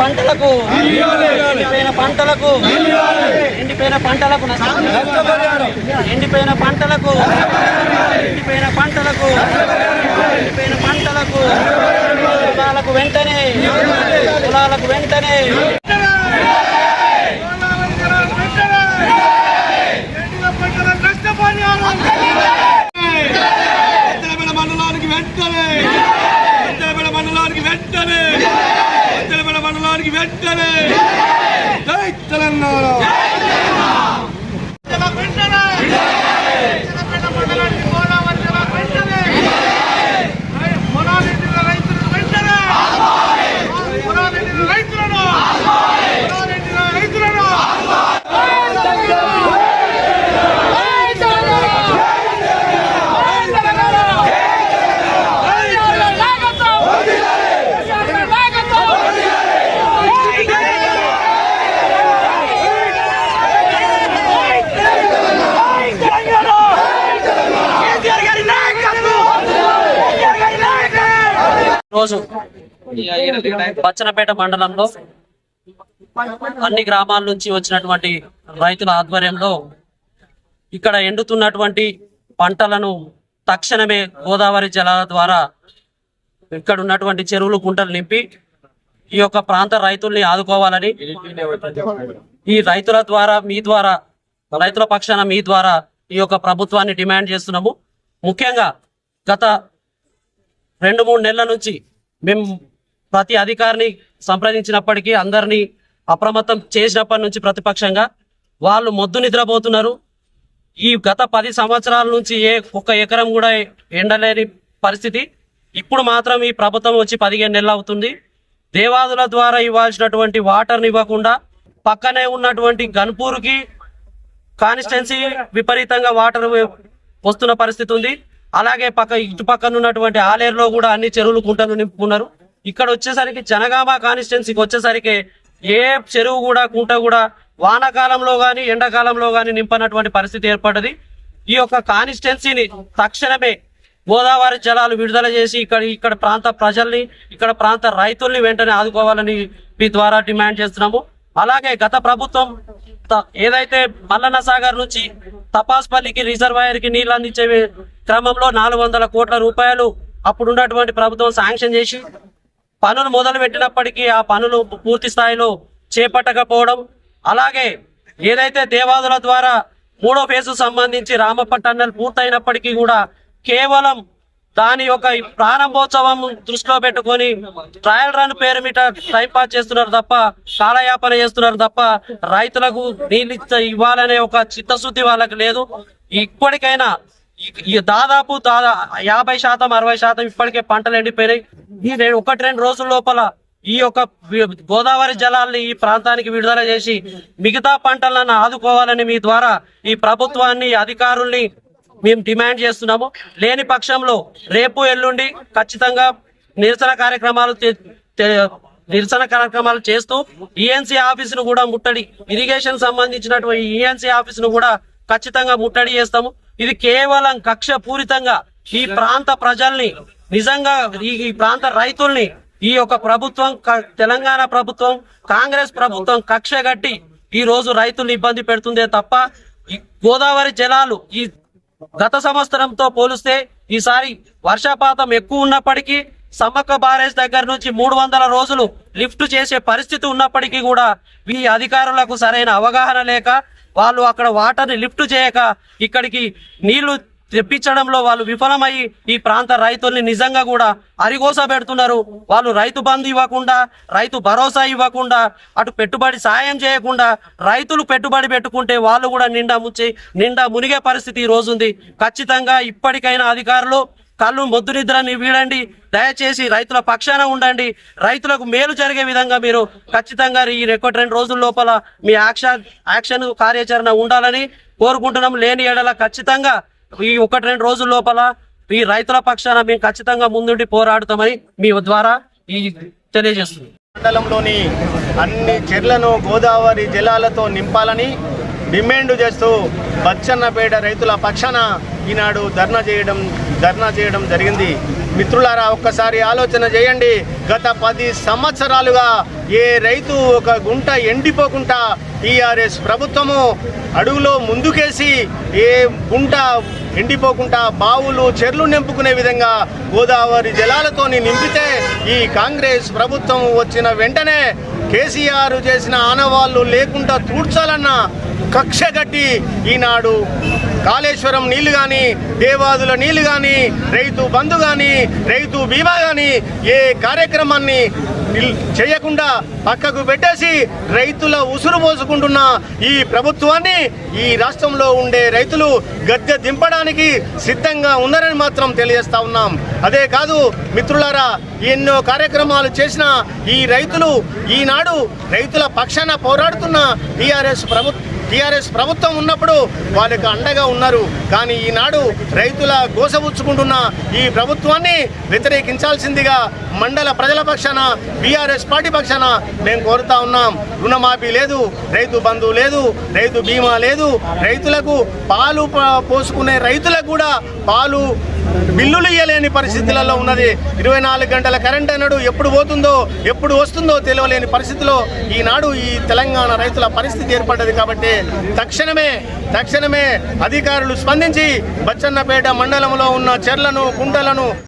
పంటలకు ఎండిపోయిన పంటలకు ఎండిపోయిన పంటలకు ఎండిపోయిన పంటలకు ఎండిపోయిన పంటలకు ఎండిపోయిన పంటలకు కులాలకు వెంటనే కులాలకు వెంటనే రోజు బచ్చనపేట మండలంలో అన్ని గ్రామాల నుంచి వచ్చినటువంటి రైతుల ఆధ్వర్యంలో ఇక్కడ ఎండుతున్నటువంటి పంటలను తక్షణమే గోదావరి జలాల ద్వారా ఇక్కడ ఉన్నటువంటి చెరువులు కుంటలు నింపి ఈ యొక్క ప్రాంత రైతుల్ని ఆదుకోవాలని ఈ రైతుల ద్వారా మీ ద్వారా రైతుల పక్షాన మీ ద్వారా ఈ యొక్క ప్రభుత్వాన్ని డిమాండ్ చేస్తున్నాము. ముఖ్యంగా గత రెండు మూడు నెలల నుంచి మేము ప్రతి అధికారిని సంప్రదించినప్పటికీ అందరినీ అప్రమత్తం చేసినప్పటి నుంచి ప్రతిపక్షంగా వాళ్ళు మొద్దు నిద్రపోతున్నారు. ఈ గత పది సంవత్సరాల నుంచి ఏ ఒక్క ఎకరం కూడా ఎండలేని పరిస్థితి. ఇప్పుడు మాత్రం ఈ ప్రభుత్వం వచ్చి పదిహేను నెలలు అవుతుంది. దేవాదుల ద్వారా ఇవ్వాల్సినటువంటి వాటర్ని ఇవ్వకుండా పక్కనే ఉన్నటువంటి గన్పూర్కి కాన్స్టెన్సీ విపరీతంగా వాటర్ వస్తున్న పరిస్థితి ఉంది. అలాగే పక్క ఇటు పక్కన ఉన్నటువంటి ఆలేరులో కూడా అన్ని చెరువులు కుంటలు నింపుకున్నారు. ఇక్కడ వచ్చేసరికి జనగామ కాన్స్టిట్యున్సీకి వచ్చేసరికి ఏ చెరువు కూడా కుంట కూడా వానాకాలంలో కానీ ఎండాకాలంలో కానీ నింపనటువంటి పరిస్థితి ఏర్పడ్డది. ఈ యొక్క కాన్స్టిట్యున్సీని తక్షణమే గోదావరి జలాలు విడుదల చేసి ఇక్కడ ఇక్కడ ప్రాంత ప్రజల్ని ఇక్కడ ప్రాంత రైతుల్ని వెంటనే ఆదుకోవాలని మీ ద్వారా డిమాండ్ చేస్తున్నాము. అలాగే గత ప్రభుత్వం ఏదైతే మల్లన్న సాగర్ నుంచి తపాస్పల్లికి రిజర్వాయర్కి నీళ్ళు అందించే క్రమంలో నాలుగు వందల కోట్ల రూపాయలు అప్పుడున్నటువంటి ప్రభుత్వం శాంక్షన్ చేసి పనులు మొదలు పెట్టినప్పటికీ ఆ పనులు పూర్తి స్థాయిలో చేపట్టకపోవడం అలాగే ఏదైతే దేవాదుల ద్వారా మూడో ఫేజు సంబంధించి రామప్ప టన్నెల్ పూర్తయినప్పటికీ కూడా కేవలం దాని యొక్క ప్రారంభోత్సవం దృష్టిలో పెట్టుకొని ట్రయల్ రన్ పేరు మీద టైం పాస్ చేస్తున్నారు తప్ప కాలయాపన చేస్తున్నారు తప్ప రైతులకు నీళ్ళు ఇవ్వాలనే ఒక చిత్తశుద్ధి వాళ్ళకి లేదు. ఇప్పటికైనా దాదాపు దాదా యాభై శాతం అరవై శాతం ఇప్పటికే పంటలు ఎండిపోయినాయి. ఈ ఒకటి రెండు రోజుల లోపల ఈ యొక్క గోదావరి జలాల్ని ఈ ప్రాంతానికి విడుదల చేసి మిగతా పంటలను ఆదుకోవాలని మీ ద్వారా ఈ ప్రభుత్వాన్ని అధికారుల్ని మేము డిమాండ్ చేస్తున్నాము. లేని పక్షంలో రేపు ఎల్లుండి ఖచ్చితంగా నిరసన కార్యక్రమాలు నిరసన కార్యక్రమాలు చేస్తూ ఈఎన్సీ ఆఫీసును కూడా ముట్టడి ఇరిగేషన్ సంబంధించినటువంటి ఈఎన్సీ ఆఫీసును కూడా ఖచ్చితంగా ముట్టడి చేస్తాము. ఇది కేవలం కక్ష పూరితంగా ఈ ప్రాంత ప్రజల్ని నిజంగా ఈ ఈ ప్రాంత రైతుల్ని ఈ యొక్క ప్రభుత్వం క- తెలంగాణ ప్రభుత్వం కాంగ్రెస్ ప్రభుత్వం కక్ష గట్టి ఈ రోజు రైతుల్ని ఇబ్బంది పెడుతుందే తప్ప గోదావరి జలాలు ఈ గత సంవత్సరంతో పోలిస్తే ఈసారి వర్షపాతం ఎక్కువ ఉన్నప్పటికీ సమ్మక్క బారేజ్ దగ్గర నుంచి మూడు వందల రోజులు లిఫ్ట్ చేసే పరిస్థితి ఉన్నప్పటికీ కూడా ఈ అధికారులకు సరైన అవగాహన లేక వాళ్ళు అక్కడ వాటర్ని లిఫ్ట్ చేయక ఇక్కడికి నీళ్ళు తెప్పించడంలో వాళ్ళు విఫలమయ్యి ఈ ప్రాంత రైతుల్ని నిజంగా కూడా అరిగోస పెడుతున్నారు. వాళ్ళు రైతు బంధు ఇవ్వకుండా రైతు భరోసా ఇవ్వకుండా అటు పెట్టుబడి సాయం చేయకుండా రైతులు పెట్టుబడి పెట్టుకుంటే వాళ్ళు కూడా నిండా ముంచి నిండా మునిగే పరిస్థితి ఈ రోజుంది. ఖచ్చితంగా ఇప్పటికైనా అధికారులు కళ్ళు మొద్దు వీడండి. దయచేసి రైతుల పక్షాన ఉండండి. రైతులకు మేలు జరిగే విధంగా మీరు ఖచ్చితంగా ఈ ఒకటి రెండు రోజుల లోపల మీ యాక్షన్ యాక్షన్ కార్యాచరణ ఉండాలని కోరుకుంటున్నాం. లేని ఎడల ఖచ్చితంగా ఈ ఒకటి రెండు రోజుల లోపల ఈ రైతుల పక్షాన మేము ఖచ్చితంగా ముందుండి పోరాడుతామని మీ ద్వారా ఈ తెలియజేస్తుంది మండలంలోని అన్ని చెర్లను గోదావరి జలాలతో నింపాలని డిమాండ్ చేస్తూ బచ్చన్నపేట రైతుల పక్షాన ఈనాడు ధర్నా చేయడం ధర్నా చేయడం జరిగింది. మిత్రులారా ఒక్కసారి ఆలోచన చేయండి. గత పది సంవత్సరాలుగా ఏ రైతు ఒక గుంట ఎండిపోకుండా టీఆర్ఎస్ ప్రభుత్వము అడుగులో ముందుకేసి ఏ గుంట ఎండిపోకుండా బావులు చెర్లు నింపుకునే విధంగా గోదావరి జలాలతోని నింపితే ఈ కాంగ్రెస్ ప్రభుత్వం వచ్చిన వెంటనే కేసీఆర్ చేసిన ఆనవాళ్ళు లేకుండా తూడ్చాలన్న కక్ష కట్టి ఈనాడు కాళేశ్వరం నీళ్ళు కానీ దేవాదుల నీళ్ళు కానీ రైతు బంధు కానీ రైతు బీమా కానీ ఏ కార్యక్రమాన్ని చేయకుండా పక్కకు పెట్టేసి రైతుల ఉసురు పోసుకుంటున్న ఈ ప్రభుత్వాన్ని ఈ రాష్ట్రంలో ఉండే రైతులు గద్దె దింపడానికి సిద్ధంగా ఉన్నారని మాత్రం తెలియజేస్తా ఉన్నాం. అదే కాదు మిత్రులారా ఎన్నో కార్యక్రమాలు చేసిన ఈ రైతులు ఈనాడు రైతుల పక్షాన పోరాడుతున్న టీఆర్ఎస్ ప్రభుత్వం టీఆర్ఎస్ ప్రభుత్వం ఉన్నప్పుడు వాళ్ళకి అండగా ఉన్నారు. కానీ ఈనాడు రైతుల గోసపుచ్చుకుంటున్న ఈ ప్రభుత్వాన్ని వ్యతిరేకించాల్సిందిగా మండల ప్రజల పక్షాన బీఆర్ఎస్ పార్టీ పక్షాన మేము కోరుతా ఉన్నాం. రుణమాఫీ లేదు రైతు బంధు లేదు రైతు బీమా లేదు. రైతులకు పాలు పోసుకునే రైతులకు కూడా పాలు బిల్లులు ఇయ్యలేని పరిస్థితులలో ఉన్నది. ఇరవై నాలుగు గంటల కరెంట్ అన్నాడు ఎప్పుడు పోతుందో ఎప్పుడు వస్తుందో తెలియలేని పరిస్థితిలో ఈనాడు ఈ తెలంగాణ రైతుల పరిస్థితి ఏర్పడ్డది కాబట్టి తక్షణమే తక్షణమే అధికారులు స్పందించి బచ్చన్నపేట మండలంలో ఉన్న చెర్లను కుంటలను